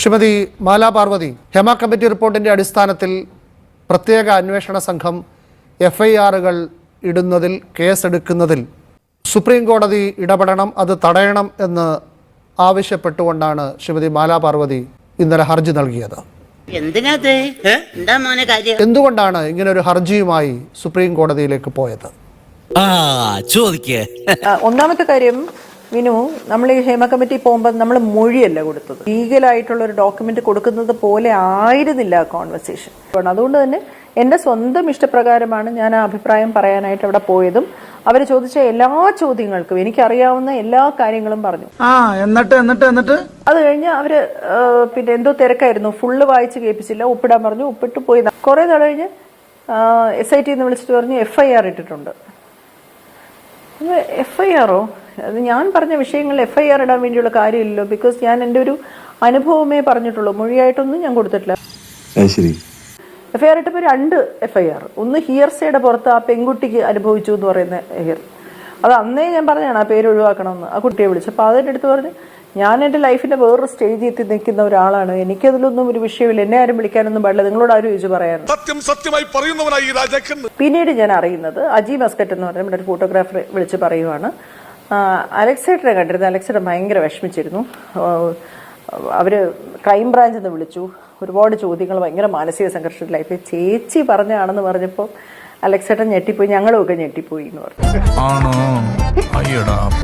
Shrimati Mala Parvathi Hema committee റിപ്പോർട്ടിന്റെ അടിസ്ഥാനത്തിൽ പ്രത്യേക അന്വേഷണ സംഘം എഫ്ഐആറുകൾ ഇടുന്നതിൽ കേസെടുക്കുന്നതിൽ സുപ്രീം കോടതി ഇടപെടണം അത് തടയണം എന്ന് ആവശ്യപ്പെട്ടുകൊണ്ടാണ് ശ്രീമതി മാലാ പാർവതി ഇന്നലെ ഹർജി നൽകിയത്. എന്തിനാത്? എന്താ മോനെ കാര്യം? എന്തുകൊണ്ടാണ് ഇങ്ങനെ ഒരു ഹർജിയുമായി സുപ്രീം കോടതിയിലേക്ക് പോയത്? ഒന്നാമത്തെ കാര്യം വിനു നമ്മൾ ഈ ഹേമ കമ്മിറ്റി പോകുമ്പോൾ നമ്മൾ മൊഴിയല്ല കൊടുത്തത്. ലീഗലായിട്ടുള്ള ഒരു ഡോക്യുമെന്റ് കൊടുക്കുന്നത് പോലെ ആയിരുന്നില്ല ആ കോൺവെർസേഷൻ അതുകൊണ്ട് തന്നെ എന്റെ സ്വന്തം ഇഷ്ടപ്രകാരമാണ് ഞാൻ ആ അഭിപ്രായം പറയാനായിട്ട് അവിടെ പോയതും. അവർ ചോദിച്ച എല്ലാ ചോദ്യങ്ങൾക്കും എനിക്കറിയാവുന്ന എല്ലാ കാര്യങ്ങളും പറഞ്ഞു. ആ എന്നിട്ട് എന്നിട്ട് എന്നിട്ട്? അത് കഴിഞ്ഞ് അവർ പിന്നെ എന്തോ തിരക്കായിരുന്നു. ഫുള്ള് വായിച്ച് കേൾപ്പിച്ചില്ല. ഒപ്പിടാൻ പറഞ്ഞു. ഒപ്പിട്ട് പോയി. കുറെ നാൾ കഴിഞ്ഞ് എസ് ഐ ടി എന്ന് വിളിച്ചിട്ട് പറഞ്ഞു എഫ് ഐ ആർ ഇട്ടിട്ടുണ്ട്. എഫ് ഐ ആറോ അത് ഞാൻ പറഞ്ഞ വിഷയങ്ങൾ എഫ് ഐ ആർ ഇടാൻ വേണ്ടിയുള്ള കാര്യമില്ലല്ലോ ബിക്കോസ് ഞാൻ എന്റെ ഒരു അനുഭവമേ പറഞ്ഞിട്ടുള്ളൂ. മൊഴിയായിട്ടൊന്നും ഞാൻ കൊടുത്തിട്ടില്ല. എഫ് ഐ ആർ ഇട്ടപ്പോൾ രണ്ട് എഫ് ഐ ആർ ഒന്ന് ഹിയർസയുടെ പുറത്ത് ആ പെൺകുട്ടിക്ക് അനുഭവിച്ചു എന്ന് പറയുന്ന ഹിയർ അത് അന്നേ ഞാൻ പറഞ്ഞാണ് ആ പേര് ഒഴിവാക്കണമെന്ന്. ആ കുട്ടിയെ വിളിച്ചപ്പോൾ അതിന്റെ അടുത്ത് പറഞ്ഞു ഞാൻ എന്റെ ലൈഫിന്റെ വേറൊരു സ്റ്റേജിൽ എത്തി നിൽക്കുന്ന ഒരാളാണ്. എനിക്കതിലൊന്നും ഒരു വിഷയമില്ല. എന്നെ ആരും വിളിക്കാനൊന്നും പാടില്ല. നിങ്ങളോട് ആരും ചോദിച്ചു പറയാൻ സത്യം സത്യമായി പറയുന്നവനായി പിന്നീട് ഞാൻ അറിയുന്നത് അജി മസ്കറ്റ് എന്ന് പറഞ്ഞ നമ്മുടെ ഒരു ഫോട്ടോഗ്രാഫർ വിളിച്ച് പറയുവാണ്. അലക്സേട്ടനെ കണ്ടിരുന്നു. അലക്സേട്ടൻ ഭയങ്കര വിഷമിച്ചിരുന്നു. അവർ അവർ ക്രൈം ബ്രാഞ്ചിൽ നിന്ന് വിളിച്ചു. ഒരുപാട് ചോദ്യങ്ങൾ ഭയങ്കര മാനസിക സംഘർഷത്തിലായി ഇപ്പൊ ചേച്ചി പറഞ്ഞാണെന്ന് പറഞ്ഞപ്പോൾ അലക്സേട്ടൻ ഞെട്ടിപ്പോയി ഞങ്ങളും ഒക്കെ ഞെട്ടിപ്പോയി എന്ന് പറഞ്ഞു.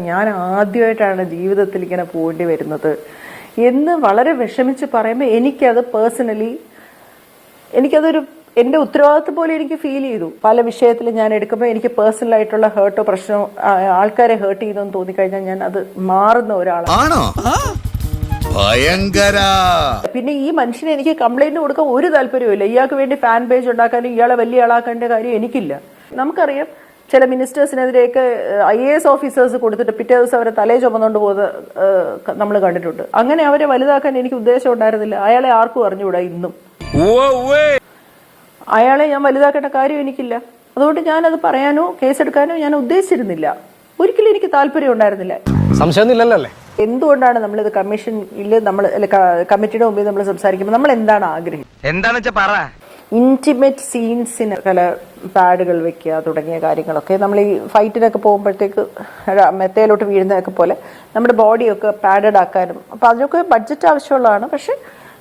ഞാൻ ആദ്യമായിട്ടാണ് ജീവിതത്തിൽ ഇങ്ങനെ പോകേണ്ടി വരുന്നത്. എന്ന് വളരെ വിഷമിച്ച് പറയുമ്പോൾ എനിക്കത് പേഴ്സണലി എനിക്കതൊരു എന്റെ ഉത്തരവാദിത്വം പോലെ എനിക്ക് ഫീൽ ചെയ്തു. പല വിഷയത്തിൽ ഞാൻ എടുക്കുമ്പോൾ എനിക്ക് പേഴ്സണൽ ആയിട്ടുള്ള ഹേർട്ടോ പ്രശ്നമോ ആൾക്കാരെ ഹേർട്ട് ചെയ്തെന്ന് തോന്നിക്കഴിഞ്ഞാൽ ഞാൻ അത് മാറുന്ന ഒരാളാണ്. ആണോ? ഭയങ്കര. പിന്നെ ഈ മനുഷ്യനെ എനിക്ക് കംപ്ലൈന്റ് കൊടുക്കാൻ ഒരു താല്പര്യമില്ല ഇയാൾക്ക് വേണ്ടി ഫാൻ പേജ് ഉണ്ടാക്കാനും ഇയാളെ വലിയ ആളാക്കേണ്ട കാര്യം എനിക്കില്ല. നമുക്കറിയാം ചില മിനിസ്റ്റേഴ്സിനെതിരെയൊക്കെ ഐ എ എസ് ഓഫീസേഴ്സ് കൊടുത്തിട്ട് പിറ്റേ ദിവസം അവരെ തലേ ചുമന്നുകൊണ്ട് പോകുന്നത് നമ്മൾ കണ്ടിട്ടുണ്ട്. അങ്ങനെ അവരെ വലുതാക്കാൻ എനിക്ക് ഉദ്ദേശം ഉണ്ടായിരുന്നില്ല. അയാളെ ആർക്കും അറിഞ്ഞുകൂടാ ഇന്നും. അയാളെ ഞാൻ വലുതാക്കേണ്ട കാര്യം എനിക്കില്ല. അതുകൊണ്ട് ഞാൻ അത് പറയാനോ കേസെടുക്കാനോ ഞാൻ ഉദ്ദേശിച്ചിരുന്നില്ല. ഒരിക്കലും എനിക്ക് താല്പര്യം ഉണ്ടായിരുന്നില്ല. സംശയമൊന്നുമില്ലല്ലേ എന്തുകൊണ്ടാണ് എന്തുകൊണ്ടാണ് ഇത് കമ്മീഷനിൽ നമ്മൾ കമ്മിറ്റിയുടെ മുമ്പിൽ നമ്മൾ സംസാരിക്കുമ്പോൾ നമ്മൾ എന്താണ് ആഗ്രഹിക്കുന്നത്? എന്താണെന്ന് വെച്ചാ പറ. ഇന്റിമേറ്റ് സീൻസിന് പല പാഡുകൾ വെക്കുക തുടങ്ങിയ കാര്യങ്ങളൊക്കെ. നമ്മൾ ഈ ഫൈറ്റിനൊക്കെ പോകുമ്പോഴത്തേക്ക് മെത്തയിലോട്ട് വീഴുന്നതൊക്കെ പോലെ നമ്മുടെ ബോഡിയൊക്കെ പാഡഡ് ആക്കാനും അപ്പം അതിനൊക്കെ ബഡ്ജറ്റ് ആവശ്യമുള്ളതാണ്. പക്ഷെ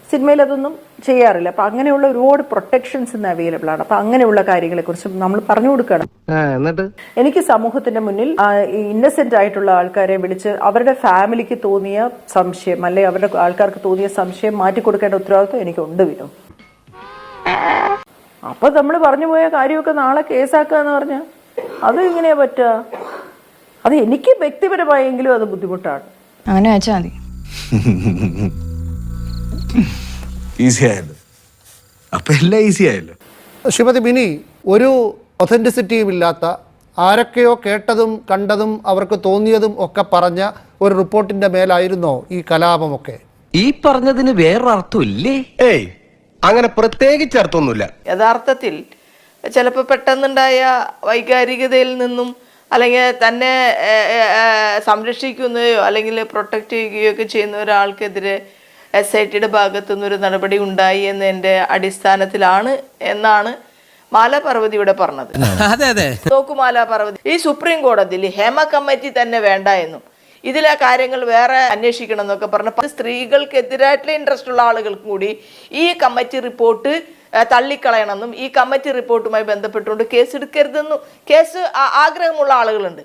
സിനിമയിൽ അതൊന്നും ചെയ്യാറില്ല. അപ്പൊ അങ്ങനെയുള്ള ഒരുപാട് പ്രൊട്ടക്ഷൻസ് ഇന്ന് അവൈലബിൾ ആണ്. അപ്പൊ അങ്ങനെയുള്ള കാര്യങ്ങളെ കുറിച്ച് നമ്മൾ പറഞ്ഞു കൊടുക്കണം. എന്നിട്ട്? എനിക്ക് സമൂഹത്തിന്റെ മുന്നിൽ ഇന്നസെന്റ് ആയിട്ടുള്ള ആൾക്കാരെ വിളിച്ച് അവരുടെ ഫാമിലിക്ക് തോന്നിയ സംശയം അല്ലെ അവരുടെ ആൾക്കാർക്ക് തോന്നിയ സംശയം മാറ്റി കൊടുക്കേണ്ട ഉത്തരവാദിത്വം എനിക്കുണ്ട് വിനു. അപ്പൊ നമ്മൾ പറഞ്ഞു പോയ കാര്യമൊക്കെ നാളെ കേസാക്കുക എന്ന് പറഞ്ഞ. അത് എങ്ങനെയാ പറ്റുക അത് എനിക്ക് വ്യക്തിപരമായെങ്കിലും അത് ബുദ്ധിമുട്ടാണ്. അങ്ങനെ വെച്ചാൽ മതി. ഈസി ആയല്ലോ. അപ്പൊ എല്ലാം ഈസി ആയല്ലോ. ശ്രീമതി ബിനി ഒരു ഒതന്റിസിറ്റിയും ഇല്ലാത്ത ആരൊക്കെയോ കേട്ടതും കണ്ടതും അവർക്ക് തോന്നിയതും ഒക്കെ പറഞ്ഞ ഒരു റിപ്പോർട്ടിന്റെ മേലായിരുന്നോ ഈ കലാപമൊക്കെ? ഈ പറഞ്ഞതിന് വേറൊരർത്ഥമില്ലേ ഏയ് അങ്ങനെ പ്രത്യേകിച്ച് അർത്ഥമൊന്നുമില്ല. യഥാർത്ഥത്തിൽ ചിലപ്പോൾ പെട്ടെന്നുണ്ടായ വൈകാരികതയിൽ നിന്നും അല്ലെങ്കിൽ തന്നെ ഏഹ്, അല്ലെങ്കിൽ പ്രൊട്ടക്റ്റ് ചെയ്യുകയോ ഒക്കെ ചെയ്യുന്ന ഒരാൾക്കെതിരെ എസ് ഐ ടിയുടെ ഭാഗത്തു നിന്നൊരു നടപടി ഉണ്ടായി എന്നതിന്റെ അടിസ്ഥാനത്തിലാണ് എന്നാണ് മാല പാർവതി ഇവിടെ പറഞ്ഞത്. അതെ അതെ. പാർവതി ഈ സുപ്രീം കോടതിയിൽ ഹേമ കമ്മിറ്റി തന്നെ വേണ്ട എന്നും ഇതിലെ കാര്യങ്ങൾ വേറെ അന്വേഷിക്കണം എന്നൊക്കെ പറഞ്ഞ സ്ത്രീകൾക്കെതിരായിട്ടുള്ള ഇൻട്രസ്റ്റ് ഉള്ള ആളുകൾക്കും കൂടി ഈ കമ്മിറ്റി റിപ്പോർട്ട് തള്ളിക്കളയണമെന്നും ഈ കമ്മിറ്റി റിപ്പോർട്ടുമായി ബന്ധപ്പെട്ടുകൊണ്ട് കേസ് എടുക്കരുതെന്നും കേസ് ആഗ്രഹമുള്ള ആളുകളുണ്ട്.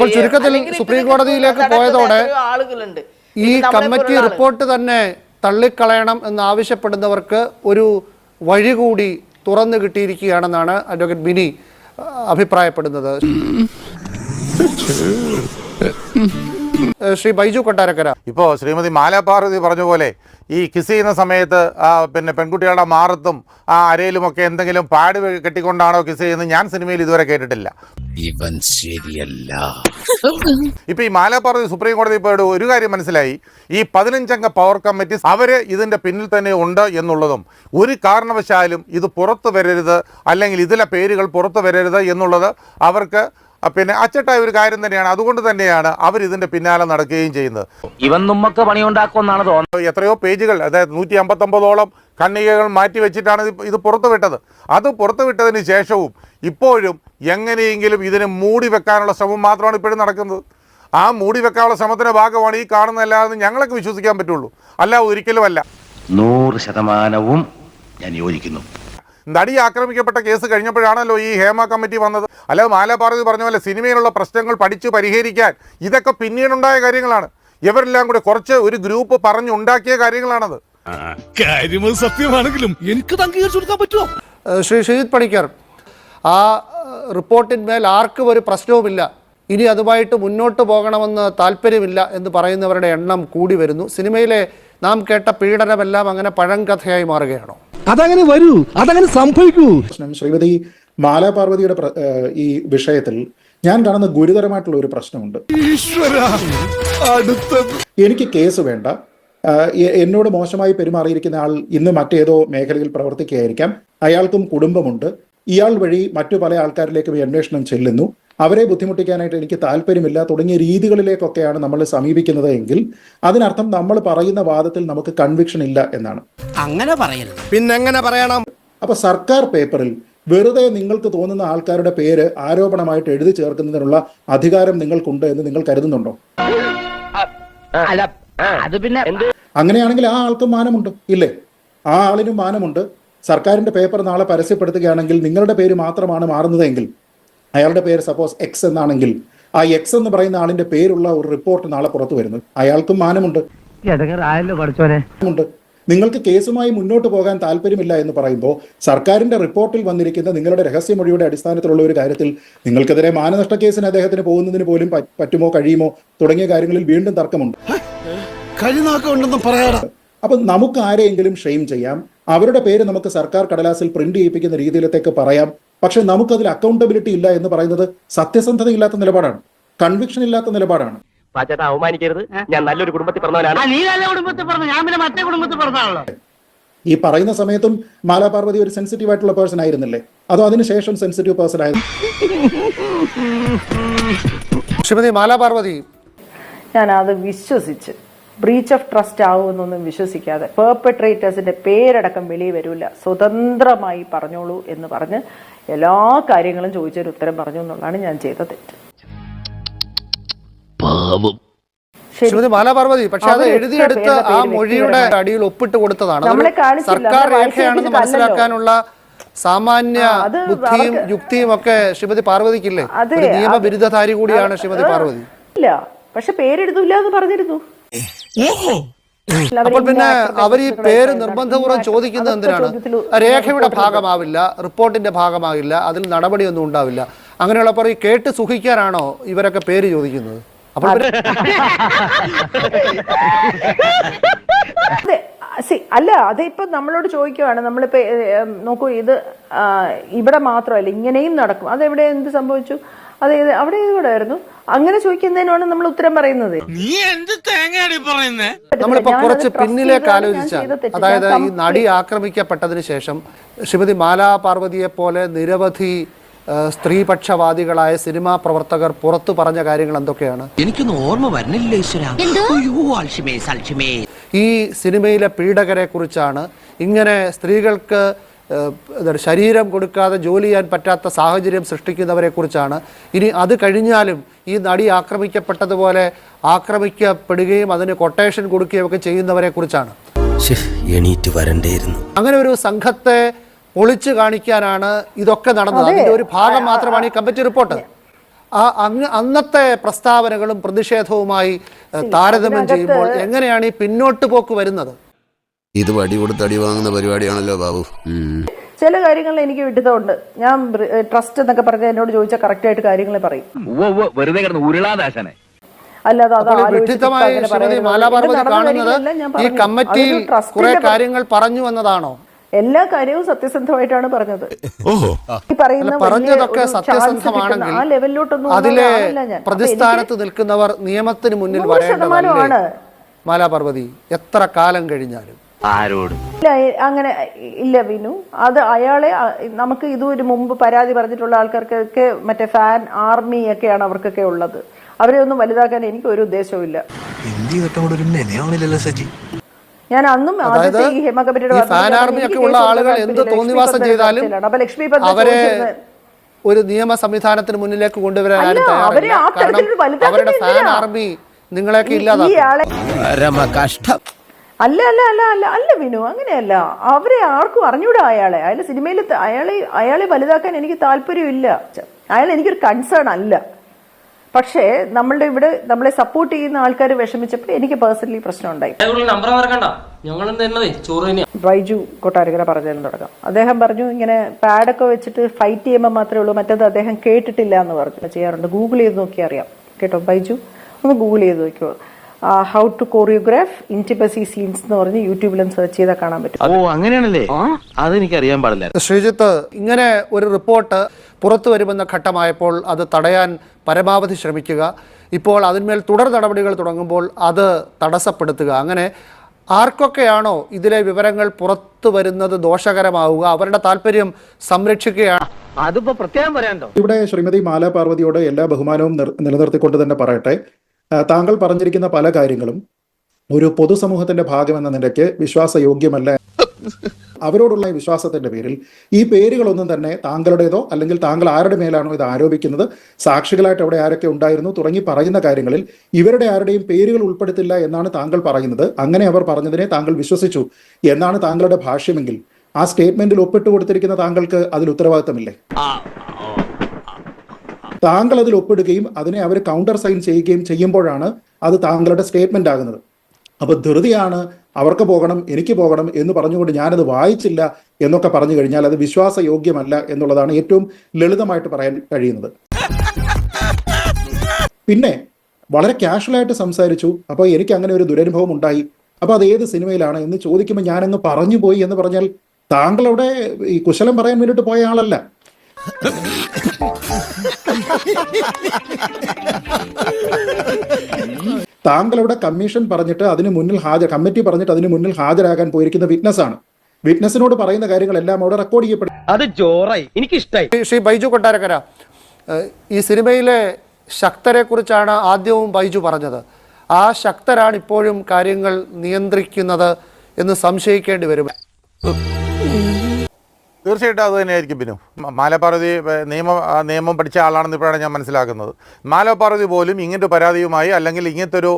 അപ്പോൾ ചുരുക്കത്തിൽ സുപ്രീം കോടതിയിലേക്ക് പോയതോടെ ആളുകളുണ്ട്. ഈ കമ്മിറ്റി റിപ്പോർട്ട് തന്നെ തള്ളിക്കളയണം എന്ന് ആവശ്യപ്പെടുന്നവർക്ക് ഒരു വഴി കൂടി തുറന്നു കിട്ടിയിരിക്കുകയാണെന്നാണ് അഡ്വക്കേറ്റ് ബിനി അഭിപ്രായപ്പെടുന്നത്. ശ്രീ ബൈജു കൊട്ടാരക്കര. ഇപ്പോൾ ശ്രീമതി മാലാപാർവതി പറഞ്ഞ പോലെ ഈ കിസ് ചെയ്യുന്ന സമയത്ത് ആ, പിന്നെ പെൺകുട്ടികളുടെ മാറത്തും ആ അരയിലുമൊക്കെ എന്തെങ്കിലും പാട് കെട്ടിക്കൊണ്ടാണോ കിസ് ചെയ്യുന്നത് ഞാൻ സിനിമയിൽ ഇതുവരെ കേട്ടിട്ടില്ല. ഇവൻ ശരിയല്ല. ഇപ്പൊ ഈ മാലാപാർവതി സുപ്രീം കോടതി ഇപ്പോൾ ഒരു കാര്യം മനസ്സിലായി. ഈ പതിനഞ്ചംഗ പവർ കമ്മിറ്റി അവർ ഇതിന്റെ പിന്നിൽ തന്നെ ഉണ്ട് എന്നുള്ളതും ഒരു കാരണവശാലും ഇത് പുറത്തു വരരുത് അല്ലെങ്കിൽ ഇതിലെ പേരുകൾ പുറത്തു വരരുത് എന്നുള്ളത് അവർക്ക് പിന്നെ അച്ചട്ടായ ഒരു കാര്യം തന്നെയാണ്. അതുകൊണ്ട് തന്നെയാണ് അവർ ഇതിന്റെ പിന്നാലെ നടക്കുകയും ചെയ്യുന്നത്. ഇവൻ നമ്മക്ക് പണിയുണ്ടാക്കുമെന്നാണ് തോന്നുന്നത്. എത്രയോ പേജുകൾ അതായത് നൂറ്റി അമ്പത്തൊമ്പതോളം കണ്ണികകൾ മാറ്റി വെച്ചിട്ടാണ് ഇത് പുറത്തുവിട്ടത്. അത് പുറത്തുവിട്ടതിന് ശേഷവും ഇപ്പോഴും എങ്ങനെയെങ്കിലും ഇതിനെ മൂടി വെക്കാനുള്ള ശ്രമം മാത്രമാണ് ഇപ്പോഴും നടക്കുന്നത്. ആ മൂടി വെക്കാനുള്ള ശ്രമത്തിന്റെ ഭാഗമാണ് ഈ കാണുന്നതല്ലാതെ ഞങ്ങളൊക്കെ വിശ്വസിക്കാൻ പറ്റുള്ളൂ. അല്ല ഒരിക്കലും അല്ല നൂറ് ശതമാനവും ഞാൻ യോജിക്കുന്നു. നടി ആക്രമിക്കപ്പെട്ട കേസ് കഴിഞ്ഞപ്പോഴാണല്ലോ ഈ ഹേമ കമ്മിറ്റി വന്നത്. അല്ലാതെ മാലാപാർവതി പറഞ്ഞ പോലെ സിനിമയിലുള്ള പ്രശ്നങ്ങൾ പഠിച്ചു പരിഹരിക്കാൻ ഇതൊക്കെ പിന്നീടുണ്ടായ കാര്യങ്ങളാണ്. ഇവരെല്ലാം കൂടെ കുറച്ച് ഒരു ഗ്രൂപ്പ് പറഞ്ഞുണ്ടാക്കിയ കാര്യങ്ങളാണത്. സത്യമാണെങ്കിലും എനിക്ക് അംഗീകരിച്ചു കൊടുക്കാൻ പറ്റുമോ? ശ്രീ ഷഹീദ് പണിക്കർ ആ റിപ്പോർട്ടിന്മേൽ ആർക്കും ഒരു പ്രശ്നവുമില്ല. ഇനി അതുമായിട്ട് മുന്നോട്ട് പോകണമെന്ന് താല്പര്യമില്ല എന്ന് പറയുന്നവരുടെ എണ്ണം കൂടി വരുന്നു. സിനിമയിലെ നാം കേട്ട പീഡനമെല്ലാം അങ്ങനെ പഴങ്കഥയായി മാറുകയാണോ? അതങ്ങനെ വരൂ അതങ്ങനെ സംഭവിക്കൂ. ശ്രീമതി മാലാപാർവതിയുടെ പാർവതിയുടെ ഈ വിഷയത്തിൽ ഞാൻ കാണുന്ന ഗുരുതരമായിട്ടുള്ള ഒരു പ്രശ്നമുണ്ട്. എനിക്ക് കേസ് വേണ്ട. എന്നോട് മോശമായി പെരുമാറിയിരിക്കുന്ന ആൾ ഇന്ന് മറ്റേതോ മേഖലയിൽ പ്രവർത്തിക്കുകയായിരിക്കാം. അയാൾക്കും കുടുംബമുണ്ട്. ഇയാൾ വഴി മറ്റു പല ആൾക്കാരിലേക്കും അന്വേഷണം ചെല്ലുന്നു. അവരെ ബുദ്ധിമുട്ടിക്കാനായിട്ട് എനിക്ക് താല്പര്യമില്ല. തുടങ്ങിയ രീതികളിലേക്കൊക്കെയാണ് നമ്മൾ സമീപിക്കുന്നത് എങ്കിൽ അതിനർത്ഥം നമ്മൾ പറയുന്ന വാദത്തിൽ നമുക്ക് കൺവിക്ഷൻ ഇല്ല എന്നാണ്. അങ്ങനെ പറയരുത്. പിന്നെങ്ങനെ പറയണം? അപ്പൊ സർക്കാർ പേപ്പറിൽ വെറുതെ നിങ്ങൾക്ക് തോന്നുന്ന ആൾക്കാരുടെ പേര് ആരോപണമായിട്ട് എഴുതി ചേർക്കുന്നതിനുള്ള അധികാരം നിങ്ങൾക്കുണ്ട് എന്ന് നിങ്ങൾ കരുതുന്നുണ്ടോ? അത് പിന്നെ അങ്ങനെയാണെങ്കിൽ ആ ആൾക്കും മാനമുണ്ട് ഇല്ലേ? ആ ആളിനും മാനമുണ്ട്. സർക്കാരിന്റെ പേപ്പർ നാളെ പരസ്യപ്പെടുത്തുകയാണെങ്കിൽ നിങ്ങളുടെ പേര് മാത്രമാണ് മാറുന്നതെങ്കിൽ അയാളുടെ പേര് സപ്പോസ് എക്സ് എന്നാണെങ്കിൽ ആ എക്സ് എന്ന് പറയുന്ന ആളിന്റെ പേരുള്ള ഒരു റിപ്പോർട്ട് നാളെ പുറത്തു വരുന്നു. അയാൾക്കും മാനമുണ്ട്. നിങ്ങൾക്ക് കേസുമായി മുന്നോട്ട് പോകാൻ താല്പര്യമില്ല എന്ന് പറയുമ്പോൾ സർക്കാരിന്റെ റിപ്പോർട്ടിൽ വന്നിരിക്കുന്ന നിങ്ങളുടെ രഹസ്യമൊഴിയുടെ അടിസ്ഥാനത്തിലുള്ള ഒരു കാര്യത്തിൽ നിങ്ങൾക്കെതിരെ മാനനഷ്ട കേസിന് അദ്ദേഹത്തിന് പോകുന്നതിന് പോലും പറ്റുമോ കഴിയുമോ തുടങ്ങിയ കാര്യങ്ങളിൽ വീണ്ടും തർക്കമുണ്ട്. അപ്പൊ നമുക്ക് ആരെയെങ്കിലും ഷെയിം ചെയ്യാം. അവരുടെ പേര് നമുക്ക് സർക്കാർ കടലാസിൽ പ്രിന്റ് ചെയ്യിപ്പിക്കുന്ന രീതിയിലത്തേക്ക് പറയാം. പക്ഷെ നമുക്കതിൽ അക്കൗണ്ടബിലിറ്റി ഇല്ല എന്ന് പറയുന്നത് സത്യസന്ധത ഇല്ലാത്ത നിലപാടാണ്. കൺവിക്ഷൻ ഇല്ലാത്ത നിലപാടാണ്. പാച്ചേട്ടാ അവമാനിക്കരുത്. ഞാൻ നല്ലൊരു കുടുംബത്തിൽ പറഞ്ഞവനാണ് നീ നല്ല കുടുംബത്തിൽ പറഞ്ഞു ഞാൻ പിന്നെ മറ്റേ കുടുംബത്തിൽ പറഞ്ഞാണല്ലോ ഈ പറയുന്ന സമയത്തും മാലാപാർവതി ഒരു സെൻസിറ്റീവ് ആയിട്ടുള്ള പേഴ്സൺ ആയിരുന്നില്ലേ? അതോ അതിനുശേഷം സെൻസിറ്റീവ് പേഴ്സൺ ആയിരുന്നു ശ്രീമതി മാലാപാർവതി. ഞാൻ അത് വിശ്വസിച്ച് ബ്രീച്ച് ഓഫ് ട്രസ്റ്റ് ആവുമെന്നൊന്നും വിശ്വസിക്കാതെ പേർപ്പട്രേറ്റേഴ്സിന്റെ പേരടക്കം വെളിയിൽ വരില്ല സ്വതന്ത്രമായി പറഞ്ഞോളൂ എന്ന് പറഞ്ഞ് എല്ലാ കാര്യങ്ങളും ചോദിച്ചൊരു ഉത്തരം പറഞ്ഞു എന്നുള്ളതാണ് ഞാൻ ചെയ്ത തെറ്റ്. ശരി. ശ്രീമതി പക്ഷെ അത് എഴുതിയെടുത്ത് ആ മൊഴിയുടെ അടിയിൽ ഒപ്പിട്ട് കൊടുത്തതാണ്. സർക്കാർ രേഖയാണെന്ന് മനസ്സിലാക്കാനുള്ള സാമാന്യ ബുദ്ധിയും യുക്തിയും ഒക്കെ ശ്രീമതി പാർവതിക്കില്ലേ? ഒരു നിയമ ബിരുദധാരി കൂടിയാണ് ശ്രീമതി പാർവതി. ഇല്ല. പക്ഷെ പേരെഴുതൂല്ല എന്ന് പറഞ്ഞിരുന്നു അപ്പോൾ പിന്നെ അവർ ഈ പേര് നിർബന്ധപൂർവം ചോദിക്കുന്നത് എന്തിനാണ്? രേഖയുടെ ഭാഗമാവില്ല റിപ്പോർട്ടിന്റെ ഭാഗമാകില്ല അതിൽ നടപടിയൊന്നും ഉണ്ടാവില്ല. അങ്ങനെയുള്ളപ്പോൾ ഈ കേട്ട് സുഖിക്കാനാണോ ഇവരൊക്കെ പേര് ചോദിക്കുന്നത്? അപ്പോൾ അല്ല അതിപ്പോ നമ്മളോട് ചോദിക്കുവാണ്. നമ്മളിപ്പോ നോക്കൂ ഇത് ഇവിടെ മാത്രമല്ല ഇങ്ങനെയും നടക്കും. അതെവിടെ എന്ത് സംഭവിച്ചു? അത് ഇത് അവിടെ ഇവിടെ ആയിരുന്നു? അങ്ങനെ ചോദിക്കുന്നതിനാണ് നമ്മൾ ഉത്തരം പറയുന്നത്. നീ എന്ത് തേങ്ങയാടി പറയുന്നത് നമ്മളിപ്പോ കുറച്ച് പിന്നിലേക്ക് ആലോചിച്ച ആലോചിച്ചാൽ അതായത് ഈ നടി ആക്രമിക്കപ്പെട്ടതിന് ശേഷം ശ്രീമതി മാലാ പാർവതിയെ പോലെ നിരവധി സ്ത്രീപക്ഷവാദികളായ സിനിമാ പ്രവർത്തകർ പുറത്തു പറഞ്ഞ കാര്യങ്ങൾ എന്തൊക്കെയാണ്? എനിക്കൊന്നും ഓർമ്മ വരുന്നില്ല ഈ സിനിമയിലെ പീഡകരെ കുറിച്ചാണ് ഇങ്ങനെ സ്ത്രീകൾക്ക് എന്താണ് ശരീരം കൊടുക്കാതെ ജോലി ചെയ്യാൻ പറ്റാത്ത സാഹചര്യം സൃഷ്ടിക്കുന്നവരെക്കുറിച്ചാണ്. ഇനി അത് കഴിഞ്ഞാലും ഈ നടി ആക്രമിക്കപ്പെട്ടതുപോലെ ആക്രമിക്കപ്പെടുകയും അതിന് കൊട്ടേഷൻ കൊടുക്കുകയും ഒക്കെ ചെയ്യുന്നവരെ കുറിച്ചാണ് എണീറ്റ് വരണ്ടേയിരുന്നു. അങ്ങനെ ഒരു സംഘത്തെ പൊളിച്ചു കാണിക്കാനാണ് ഇതൊക്കെ നടന്നത്. അതിന്റെ അതിന്റെ ഒരു ഭാഗം മാത്രമാണ് ഈ കമ്മിറ്റി റിപ്പോർട്ട്. ആ അങ്ങ് അന്നത്തെ പ്രസ്താവനകളും പ്രതിഷേധവുമായി താരതമ്യം ചെയ്യുമ്പോൾ എങ്ങനെയാണ് ഈ പിന്നോട്ട് പോക്ക് വരുന്നത്? ഇത് വടി കൊടുത്ത് അടി വാങ്ങുന്ന പരിപാടിയാണല്ലോ ബാബു. ചില കാര്യങ്ങൾ എനിക്ക് വിട്ടതുകൊണ്ട് ഞാൻ ട്രസ്റ്റ് എന്നൊക്കെ പറഞ്ഞ എന്നോട് ചോദിച്ചാൽ കറക്റ്റ് ആയിട്ട് കാര്യങ്ങൾ പറയും. വെറുതെ കിടന്ന് ഉരുളാദാശനെ. അല്ലാതെ ഈ കമ്മിറ്റിയിൽ കുറെ കാര്യങ്ങൾ പറഞ്ഞു എന്നതാണോ? എല്ലാ കാര്യവും സത്യസന്ധമായിട്ടാണ് പറഞ്ഞത്. ഓഹോ. ഈ പറയുന്ന പറഞ്ഞതൊക്കെ സത്യസന്ധമാണെങ്കിൽ ആ ലെവലിലോട്ടൊന്നും അതിലെ. പ്രതിസ്ഥാനത്ത് നിൽക്കുന്നവർ നിയമത്തിന് മുന്നിൽ വരേണ്ടതാണ് മാലാപാർവതി എത്ര കാലം കഴിഞ്ഞാലും. ആരോട്? ഇല്ല അങ്ങനെ ഇല്ല വിനു. അത് അയാളെ നമുക്ക് ഇതുവരെ മുമ്പ് പരാതി പറഞ്ഞിട്ടുള്ള ആൾക്കാർക്കൊക്കെ മറ്റേ ഫാൻ ആർമി ഒക്കെയാണ് അവർക്കൊക്കെ ഉള്ളത്. അവരെ ഒന്നും വലുതാക്കാൻ എനിക്ക് ഒരു ഉദ്ദേശവും ഇല്ല. ഞാൻ അന്നും ആദ്യത്തെ ഈ ഹേമ കമ്മിറ്റിയുടെ ഫാൻ ആർമി ഒക്കെ ഉള്ള ആളുകൾ എന്ത് തോന്നിവാസം ചെയ്താലും അപ്പൊ ലക്ഷ്മി അവരെ ഒരു നിയമ സംവിധാനത്തിന് മുന്നിലേക്ക് കൊണ്ടുവരാൻ അവരുടെ ഫാൻ ആർമി നിങ്ങളെയൊക്കെ ഇല്ലാതാക്കും. ആളെ കഷ്ടം അല്ല അല്ല അല്ല അല്ല അല്ല വിനു അങ്ങനെയല്ല. അവരെ ആർക്കും അറിഞ്ഞൂടാ അയാളെ. അയാളെ സിനിമയിൽ അയാളെ അയാളെ വലുതാക്കാൻ എനിക്ക് താല്പര്യമില്ല. അയാൾ എനിക്കൊരു കൺസേൺ അല്ല. പക്ഷേ നമ്മളുടെ ഇവിടെ നമ്മളെ സപ്പോർട്ട് ചെയ്യുന്ന ആൾക്കാർ വിഷമിച്ചപ്പോൾ എനിക്ക് പേഴ്സണലി പ്രശ്നം ഉണ്ടായി. ബൈജു കൊട്ടാരക്കര പറഞ്ഞതിന് തുടങ്ങാം അദ്ദേഹം പറഞ്ഞു ഇങ്ങനെ പാഡൊക്കെ വെച്ചിട്ട് ഫൈറ്റ് ചെയ്യുമ്പോൾ മാത്രമേ ഉള്ളൂ. മറ്റേത് അദ്ദേഹം കേട്ടിട്ടില്ല എന്ന് പറഞ്ഞു. ചെയ്യാറുണ്ട്. ഗൂഗിൾ ചെയ്ത് നോക്കിയാൽ അറിയാം. കേട്ടോ ബൈജു ഒന്ന് ഗൂഗിൾ ചെയ്ത് നോക്കിയോ how to choreograph intimacy scenes എന്ന് പറഞ്ഞ് യൂട്യൂബിലും സെർച്ച് ചെയ്താൽ കാണാൻ പറ്റും. ഓ അങ്ങനെയാണല്ലേ? അതെനിക്ക് അറിയാൻ പാടില്ല. ശ്രീജിത്ത് ഇങ്ങനെ ഒരു റിപ്പോർട്ട് പുറത്തു വരുമെന്ന ഘട്ടമായപ്പോൾ അത് തടയാൻ പരമാവധി ശ്രമിക്കുക. ഇപ്പോൾ അതിന്മേൽ തുടർ നടപടികൾ തുടങ്ങുമ്പോൾ അത് തടസ്സപ്പെടുത്തുക. അങ്ങനെ ആർക്കൊക്കെയാണോ ഇതിലെ വിവരങ്ങൾ പുറത്തു വരുന്നത് ദോഷകരമാവുക? അവരുടെ താല്പര്യം സംരക്ഷിക്കുകയാണ്. അതിപ്പോ പ്രത്യേകം പറയാണ്ടോ ഇവിടെ ശ്രീമതി മാലാ പാർവതിയോട് എല്ലാ ബഹുമാനവും നിലനിർത്തിക്കൊണ്ട് തന്നെ പറയട്ടെ. താങ്കൾ പറഞ്ഞിരിക്കുന്ന പല കാര്യങ്ങളും ഒരു പൊതുസമൂഹത്തിന്റെ ഭാഗമെന്ന നിലയ്ക്ക് വിശ്വാസയോഗ്യമല്ല. അവരോടുള്ള വിശ്വാസത്തിന്റെ പേരിൽ ഈ പേരുകളൊന്നും തന്നെ താങ്കളുടേതോ അല്ലെങ്കിൽ താങ്കൾ ആരുടെ മേലാണോ ഇത് ആരോപിക്കുന്നത് സാക്ഷികളായിട്ട് അവിടെ ആരൊക്കെ ഉണ്ടായിരുന്നു തുടങ്ങി പറയുന്ന കാര്യങ്ങളിൽ ഇവരുടെ ആരുടെയും പേരുകൾ ഉൾപ്പെടുത്തില്ല എന്നാണ് താങ്കൾ പറയുന്നത്. അങ്ങനെ അവർ പറഞ്ഞതിനെ താങ്കൾ വിശ്വസിച്ചു എന്നാണ് താങ്കളുടെ ഭാഷ്യമെങ്കിൽ ആ സ്റ്റേറ്റ്മെന്റിൽ ഒപ്പിട്ട് കൊടുത്തിരിക്കുന്ന താങ്കൾക്ക് അതിൽ ഉത്തരവാദിത്തമില്ലേ? താങ്കൾ അതിൽ ഒപ്പിടുകയും അതിനെ അവർ കൗണ്ടർ സൈൻ ചെയ്യുകയും ചെയ്യുമ്പോഴാണ് അത് താങ്കളുടെ സ്റ്റേറ്റ്മെന്റ് ആകുന്നത്. അപ്പൊ ധൃതിയാണ് അവർക്ക് പോകണം എനിക്ക് പോകണം എന്ന് പറഞ്ഞുകൊണ്ട് ഞാനത് വായിച്ചില്ല എന്നൊക്കെ പറഞ്ഞു കഴിഞ്ഞാൽ അത് വിശ്വാസയോഗ്യമല്ല എന്നുള്ളതാണ് ഏറ്റവും ലളിതമായിട്ട് പറയാൻ കഴിയുന്നത്. പിന്നെ വളരെ കാഷ്വലായിട്ട് സംസാരിച്ചു. അപ്പോൾ എനിക്ക് അങ്ങനെ ഒരു ദുരനുഭവം ഉണ്ടായി. അപ്പോൾ അത് ഏത് സിനിമയിലാണ് എന്ന് ചോദിക്കുമ്പോൾ ഞാനങ്ങ് പറഞ്ഞു പോയി എന്ന് പറഞ്ഞാൽ താങ്കളവിടെ ഈ കുശലം പറയാൻ വേണ്ടിയിട്ട് പോയ ആളല്ല. താങ്കളുടെ കമ്മീഷൻ പറഞ്ഞിട്ട് അതിന് മുന്നിൽ ഹാജർ കമ്മിറ്റി പറഞ്ഞിട്ട് അതിന് മുന്നിൽ ഹാജരാകാൻ പോയിരിക്കുന്ന വിറ്റ്നസ് ആണ് വിറ്റ്നസിനോട് പറയുന്ന കാര്യങ്ങളെല്ലാം അവിടെ റെക്കോർഡ് ചെയ്യപ്പെടും. അത് ജോറായി. എനിക്കിഷ്ടായി. ശ്രീ- ശ്രീ ബൈജു കൊട്ടാരക്കര ഈ സിനിമയിലെ ശക്തരെ കുറിച്ചാണ് ആദ്യവും ബൈജു പറഞ്ഞത്. ആ ശക്തരാണ് ഇപ്പോഴും കാര്യങ്ങൾ നിയന്ത്രിക്കുന്നത് എന്ന് സംശയിക്കേണ്ടി വരും. തീർച്ചയായിട്ടും അത് തന്നെയായിരിക്കും ബിനു മാലപ്പാർവതി മാലപാർവതി നിയമം നിയമം പഠിച്ച ആളാണെന്ന് ഇപ്പോഴാണ് ഞാൻ മനസ്സിലാക്കുന്നത്. മാലപാർവതി പോലും ഇങ്ങനത്തെ ഒരു പരാതിയുമായി അല്ലെങ്കിൽ ഇങ്ങനത്തെ ഒരു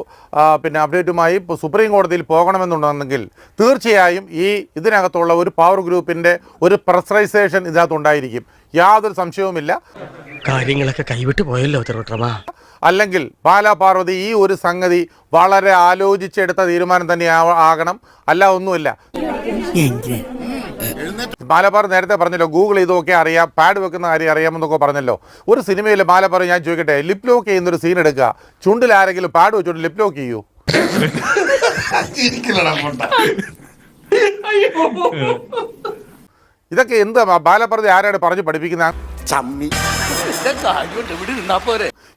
പിന്നെ അപ്ഡേറ്റുമായി ഇപ്പോൾ സുപ്രീം കോടതിയിൽ പോകണമെന്നുണ്ടെങ്കിൽ തീർച്ചയായും ഈ ഇതിനകത്തുള്ള ഒരു പവർ ഗ്രൂപ്പിന്റെ ഒരു പ്രസറൈസേഷൻ ഇതിനകത്തുണ്ടായിരിക്കും യാതൊരു സംശയവുമില്ല. കാര്യങ്ങളൊക്കെ കൈവിട്ട് പോയല്ലോ അല്ലെങ്കിൽ ബാലാപാർവതി ഈ ഒരു സംഗതി വളരെ ആലോചിച്ചെടുത്ത തീരുമാനം തന്നെ ആകണം. അല്ല ഒന്നുമില്ല. മാലപ്പാർ നേരത്തെ പറഞ്ഞല്ലോ ഗൂഗിൾ ഇതൊക്കെ അറിയാം പാഡ് വെക്കുന്ന കാര്യം അറിയാമെന്നൊക്കെ പറഞ്ഞല്ലോ. ഒരു സിനിമയിൽ ബാലപ്പാർ ഞാൻ ചോദിക്കട്ടെ ലിപ് ലോക്ക് ചെയ്യുന്ന ഒരു സീൻ എടുക്കുക. ചുണ്ടിൽ ആരെങ്കിലും പാഡ് വെച്ചോണ്ട് ലിപ് ലോക്ക് ചെയ്യൂ. ഇതൊക്കെ എന്താ ബാലപ്രതി ആരാണ് പറഞ്ഞു പഠിപ്പിക്കുന്ന?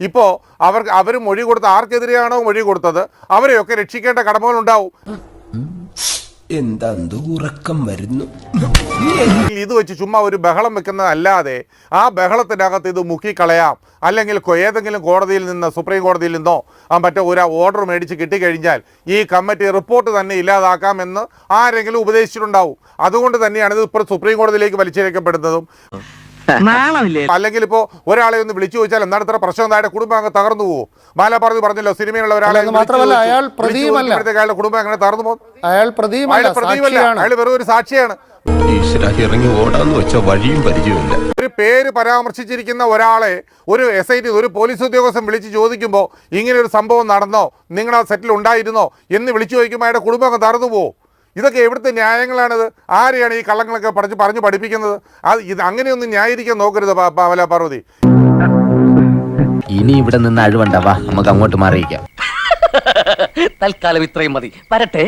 ഇപ്പോ അവർക്ക് അവർ മൊഴി കൊടുത്ത ആർക്കെതിരെയാണോ മൊഴി കൊടുത്തത്? അവരെയൊക്കെ രക്ഷിക്കേണ്ട കടമകൾ ഉണ്ടാവും എന്താ ഉറക്കം വരുന്നു? ഇത് വെച്ച് ചുമ്മാ ഒരു ബഹളം വെക്കുന്നതല്ലാതെ ആ ബഹളത്തിനകത്ത് ഇത് മുക്കിക്കളയാം. അല്ലെങ്കിൽ ഏതെങ്കിലും കോടതിയിൽ നിന്ന് സുപ്രീം കോടതിയിൽ നിന്നോ ആ മറ്റോ ഒരു ഓർഡർ മേടിച്ച് കിട്ടിക്കഴിഞ്ഞാൽ ഈ കമ്മിറ്റി റിപ്പോർട്ട് തന്നെ ഇല്ലാതാക്കാമെന്ന് ആരെങ്കിലും ഉപദേശിച്ചിട്ടുണ്ടാവും. അതുകൊണ്ട് തന്നെയാണ് ഇത് ഇപ്പോൾ സുപ്രീം കോടതിയിലേക്ക് വലിച്ചിഴക്കപ്പെടുന്നതും. അല്ലെങ്കിൽ ഇപ്പോ ഒരാളെ ഒന്ന് വിളിച്ചു ചോദിച്ചാൽ എന്താണ് ഇത്ര പ്രശ്നം? എന്താ കുടുംബം അങ്ങ് തകർന്നു പോകും. ബാല പറഞ്ഞു പറഞ്ഞല്ലോ സിനിമയിലുള്ള ഒരാളെ മാത്രമല്ല, അയാൾ. അയാളുടെ കുടുംബം അങ്ങനെ തകർന്നു പോകും? അയാൾ അയാൾ പ്രതിയുമല്ല. അയാൾ വെറും ഒരു സാക്ഷിയാണ്. ഇറങ്ങി ഓടാന്ന് വെച്ച വഴിയും പരിചയമില്ല ഒരു പേര് പരാമർശിച്ചിരിക്കുന്ന ഒരാളെ ഒരു എസ് ഐ ടി ഒരു പോലീസ് ഉദ്യോഗസ്ഥൻ വിളിച്ച് ചോദിക്കുമ്പോൾ ഇങ്ങനെ ഒരു സംഭവം നടന്നോ? നിങ്ങൾ ആ സെറ്റിൽ ഉണ്ടായിരുന്നോ? എന്ന് വിളിച്ചു ചോദിക്കുമ്പോൾ അയാളുടെ കുടുംബം അങ്ങ് തറന്നു പോകും. ഇതൊക്കെ എവിടുത്തെ ന്യായങ്ങളാണിത്? ആരെയാണ് ഈ കള്ളങ്ങളൊക്കെ പറഞ്ഞു പറഞ്ഞു പഠിപ്പിക്കുന്നത്? അത് ഇത് അങ്ങനെയൊന്നും ന്യായീകരിക്കാൻ നോക്കരുത് പാവല പാർവതി. ഇനി ഇവിടെ നിന്ന് അഴിവണ്ടാവാ നമുക്ക് അങ്ങോട്ട് മാറിയിക്കാം തൽക്കാലം ഇത്രയും മതി. വരട്ടെ.